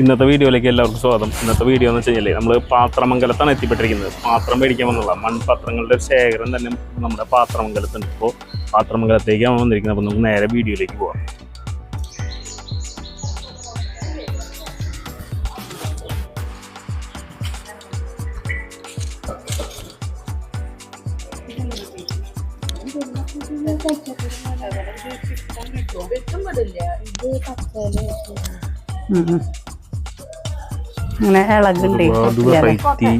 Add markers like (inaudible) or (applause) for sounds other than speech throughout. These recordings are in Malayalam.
ഇന്നത്തെ വീഡിയോയിലേക്ക് എല്ലാവർക്കും സ്വാഗതം. ഇന്നത്തെ വീഡിയോ എന്ന് വെച്ച് കഴിഞ്ഞാൽ നമ്മൾ പാത്രമംഗലത്താണ് എത്തിപ്പെട്ടിരിക്കുന്നത്. പാത്രം മേടിക്കാൻ വന്നുള്ള മൺപാത്രങ്ങളുടെ ഒരു ശേഖരം തന്നെ നമ്മുടെ പാത്രമംഗലത്തുണ്ട്. ഇപ്പോൾ പാത്രമംഗലത്തേക്കാണ് വന്നിരിക്കുന്നത്. അപ്പോൾ നമുക്ക് നേരെ വീഡിയോയിലേക്ക് പോവാം. ഉം ഉം. അങ്ങനെ ഇളകുണ്ട് ഒരുപാട് വെറൈറ്റി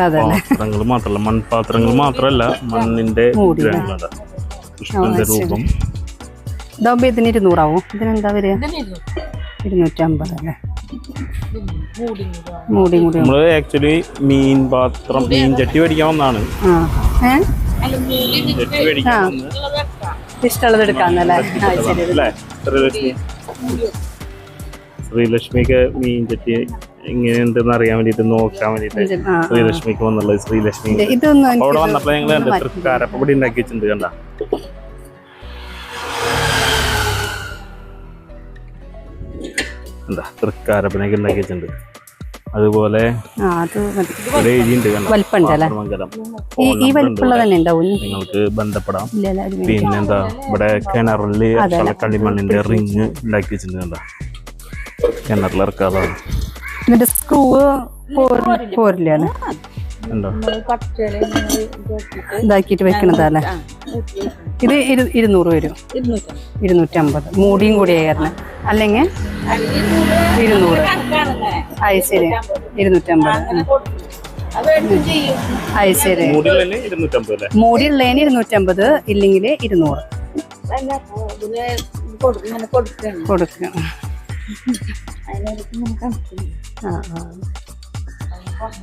അതെ. പാത്രങ്ങൾ മാത്രമല്ല മൺപാത്രങ്ങൾ മാത്രമല്ല മണ്ണിന്റെ. രൂപം. ഇതാകുമ്പോ ഇതിന് ഇരുന്നൂറാവും. ഇതിനെന്താ വരിക? ഇരുന്നൂറ്റമ്പത് അല്ലേ? മൂടി മൂടി നമ്മൾ ആക്ച്വലി മീൻ പാത്രം മീൻ ചട്ടി മേടിക്കാൻ വന്നാണ് ഇഷ്ടമുള്ളത് എടുക്കാന്നല്ലേ ശ്രീലക്ഷ്മിക്ക് മീൻ ചട്ടി എങ്ങനെയുണ്ടെന്ന് അറിയാൻ വേണ്ടിട്ട് നോക്കാൻ വേണ്ടിട്ട്. ശ്രീലക്ഷ്മിക്ക് വന്നുള്ളത് ശ്രീലക്ഷ്മി. അവിടെ വന്നപ്പോ ഞങ്ങൾ കണ്ട്. തൃക്കാരപ്പൊടി ഉണ്ടാക്കി വെച്ചിട്ടുണ്ട് കണ്ട. എന്താ തൃക്കാരപ്പനൊക്കെ ഉണ്ടാക്കി വെച്ചിട്ടുണ്ട്. അതുപോലെ നിങ്ങൾക്ക് ബന്ധപ്പെടാം. പിന്നെന്താ ഇവിടെ കിണറിൽ കളിമണ്ണിന്റെ റിങ് ഉണ്ടാക്കി വെച്ചിട്ടുണ്ട് കണ്ട. കിണറിൽ ഇതിന്റെ സ്ക്രൂ പോരില്ല. ഇതാക്കിട്ട് ഇതാക്കിയിട്ട് വെക്കണതല്ലേ ഇത് ഇരു- ഇരുന്നൂറ് വരും. ഇരുന്നൂറ്റമ്പത്. മൂടിയും കൂടിയായിരുന്നു അല്ലെങ്കിൽ ഇരുന്നൂറ്. അത് ശരി. ഇരുന്നൂറ്റമ്പത്. അത് ശരി. മൂടിയുള്ളതിന് ഇരുന്നൂറ്റമ്പത് ഇല്ലെങ്കിൽ ഇരുന്നൂറ്. കൊടുക്കുക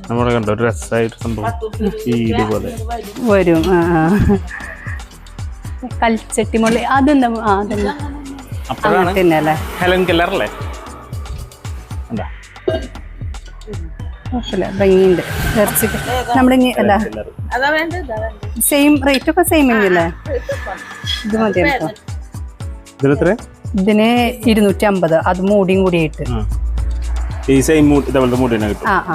നമ്മുടെ കണ്ടോ ഒരു രസമായിട്ട് സംഭവം. ഈ ഇതുപോലെ. വരും ആ ആ. കൽച്ചട്ടി മുള്ളി അതെന്താ അതന്നെ അല്ലേ ഹെലൻ കില്ലർ അല്ലേ? എന്താ? കുഴപ്പമില്ല ഭംഗിയുണ്ട്. ഇറച്ചിക്ക് നമ്മുടെ ഇനി അല്ല കെല്ലർ സെയിം റേറ്റ് ഒക്കെ സെയിം ഇത് മതി ഇതിന് ഇരുന്നൂറ്റി അമ്പത് അത് മൂടിയും കൂടിയിട്ട് ആ. ഈ സെയിം മൂഡ് ഇതേപോലത്തെ മൂഡ് തന്നെ കിട്ടും. ആ ആ.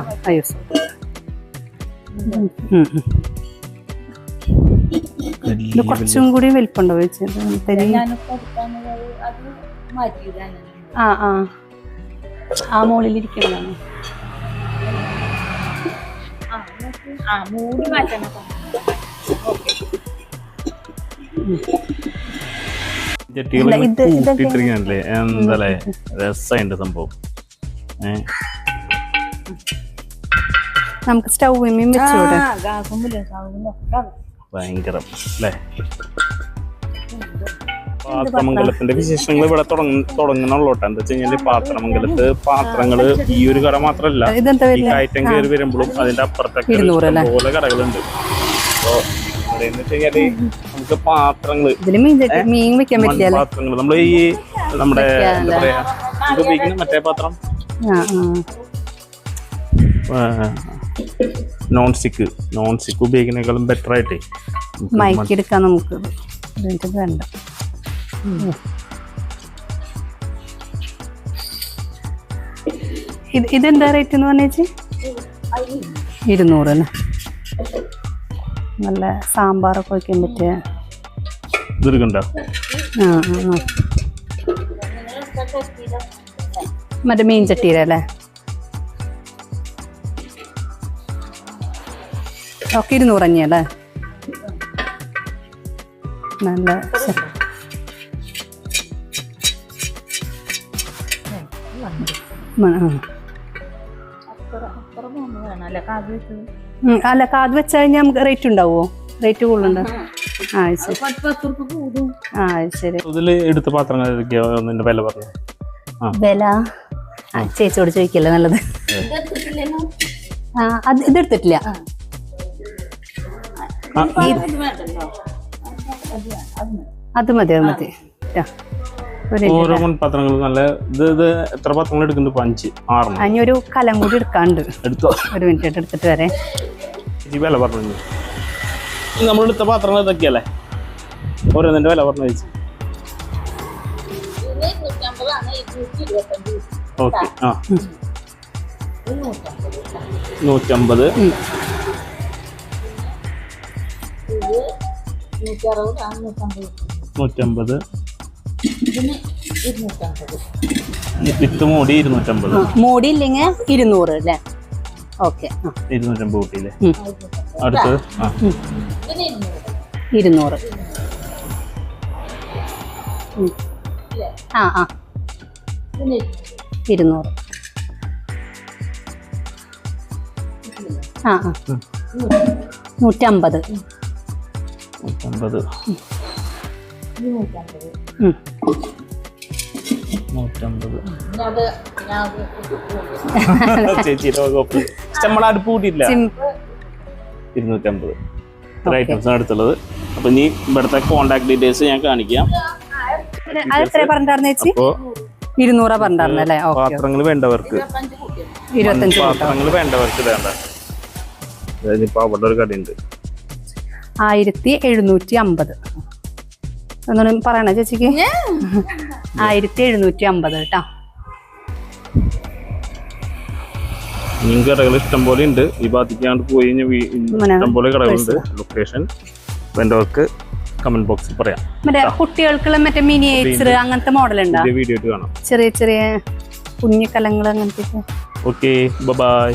ഇത് കുറച്ചും കൂടി വലിപ്പുണ്ടോ വെച്ചത് തരി. ആ ആ. ആ ജെട്ടികൾ ഇതൊക്കെ- കൂട്ടിയിട്ടിരിക്കണല്ലേ എന്താല്ലേ രസമുണ്ട് സംഭവം. നമുക്ക് സ്റ്റൗവിമ്മയും വെച്ചൂടെ? ഭയങ്കരം അല്ലേ? പാത്രമംഗലത്തിന്റെ വിശേഷങ്ങൾ ഇവിടെ തുടങ്ങുന്നുള്ളോട്ടെ തുടങ്ങണുള്ളൂട്ടോ എന്താ വെച്ച് കഴിഞ്ഞാൽ പാത്രമംഗലത്ത് പാത്രങ്ങൾ ഈ ഒരു കട മാത്രല്ല ഇതെന്താ ഈ കയറ്റം കയറി വരുമ്പോഴും അതിന്റെ അപ്പുറത്തൊക്കെ പോലെ കടകളുണ്ട്. അപ്പൊ നമുക്ക് പാത്രങ്ങൾ ഇതിൽ മീൻ വെക്കാൻ പറ്റില്ല അല്ലേ പാത്രങ്ങൾ നമ്മൾ ഈ നമ്മുടെ എന്താ പറയാ ഉപയോഗിക്കുന്ന മറ്റേ പാത്രം? നോൺ സ്റ്റിക്ക് നോൺ സ്റ്റിക്ക് ഉപയോഗിക്കുന്നതിനേക്കാളും ബെറ്റർ ആയിട്ടേ മൈക്ക് എടുക്കാൻ എടുക്കാം നമുക്ക്. വേണ്ട. ഇത് ഇതെന്താ റേറ്റ് എന്ന് പറഞ്ഞേച്ചി ഇരുന്നൂറ് അല്ലേ നല്ല സാമ്പാറൊക്കെ വയ്ക്കാൻ പറ്റിയ ആ ആ. മറ്റേ മീൻ ചട്ടിയിലല്ലേ ഒക്കെ ഇരുന്നൂറ് തന്നെയല്ലേ നല്ല അല്ല കാത് വെച്ച് കഴിഞ്ഞാൽ നമുക്ക് റേറ്റ് ഉണ്ടാവുമോ റേറ്റ് കൂടുതലുണ്ടോ? ആ ശരി. ആ ശരി. ഇതിൽ എടുത്ത പാത്രങ്ങൾ വില പറഞ്ഞു? വില? ചേച്ചിയോട് ചോദിക്കല്ലേ നല്ലത്? ആ അത് ഇതെടുത്തിട്ടില്ല. അത് മതി അത് മതി. മൺപാത്രങ്ങൾ നല്ല ഇത് ഇത് എത്ര പാത്രങ്ങൾ എടുക്കുന്നുണ്ട് അഞ്ച് ആറ് അതിന് ഒരു കലം കൂടി എടുക്കാണ്ട്. എടുത്തോ? ഒരു മിനിറ്റ് എടുത്തിട്ട് വരെ. വില പറഞ്ഞു നമ്മൾ എടുത്ത പാത്രങ്ങൾ ഇതൊക്കെയല്ലേ? ഓരോന്നിന്റെ വില പറഞ്ഞു വെച്ചു ഓക്കെ. ആ. നൂറ്റമ്പത്. നൂറ്റമ്പത്. വിത്ത് മൂടി ഇരുന്നൂറ്റമ്പത്. മൂടി ഇല്ലെങ്കിൽ ഇരുന്നൂറ് അല്ലേ? ഓക്കെ. ഇരുന്നൂറ്റമ്പത് കൂട്ടിയില്ലേ? അടുത്ത് അടുത്തത്? ഇരുന്നൂറ്. ആ ആ. ഇരുന്നൂറ്. ആ ആ. നൂറ്റമ്പത്. നൂറ്റമ്പത്. (laughs) ഇരുന്നൂറ്റമ്പത്. ഇത്ര ഐറ്റംസ് അടുത്തുള്ളത് അപ്പൊ ഇനി ഇവിടുത്തെ കോണ്ടാക്ട് ഡീറ്റെയിൽസ് ഞാൻ കാണിക്കാം. അത് എത്ര പറഞ്ഞിട്ടായിരുന്നു ചേച്ചി? അപ്പോ ഇരുന്നൂറാ പറഞ്ഞിട്ടുണ്ടായിരുന്നല്ലേ? പാത്രങ്ങൾ വേണ്ടവർക്ക്. ഇരുപത്തഞ്ച് പാത്രങ്ങൾ വേണ്ടവർക്ക് അവിടെ ഒരു കടയുണ്ട്. ആയിരത്തി എഴുന്നൂറ്റി അമ്പത്. ഒന്നും പറയണ ചേച്ചിക്ക്? ആയിരത്തി എഴുന്നൂറ്റി അമ്പത് കേട്ടോ. ഇനിയും കടകൾ ഇഷ്ടം പോലെ ഉണ്ട്. ഈ ഭാഗത്തേക്കാണ്ട് പോയി ഇഷ്ടംപോലെ ഇഷ്ടം പോലെ കടകളുണ്ട്. ലൊക്കേഷൻ വേണ്ടവർക്ക് കമന്റ് ബോക്സിൽ പറയാം. മറ്റേ കുട്ടികൾക്കുള്ള മറ്റേ മിനിയേച്ചർ അങ്ങനത്തെ മോഡൽ ഉണ്ടോ? വീഡിയോ കാണാം. ചെറിയ ചെറിയ കുഞ്ഞു കലങ്ങൾ അങ്ങനത്തെ ഓക്കെ ബൈ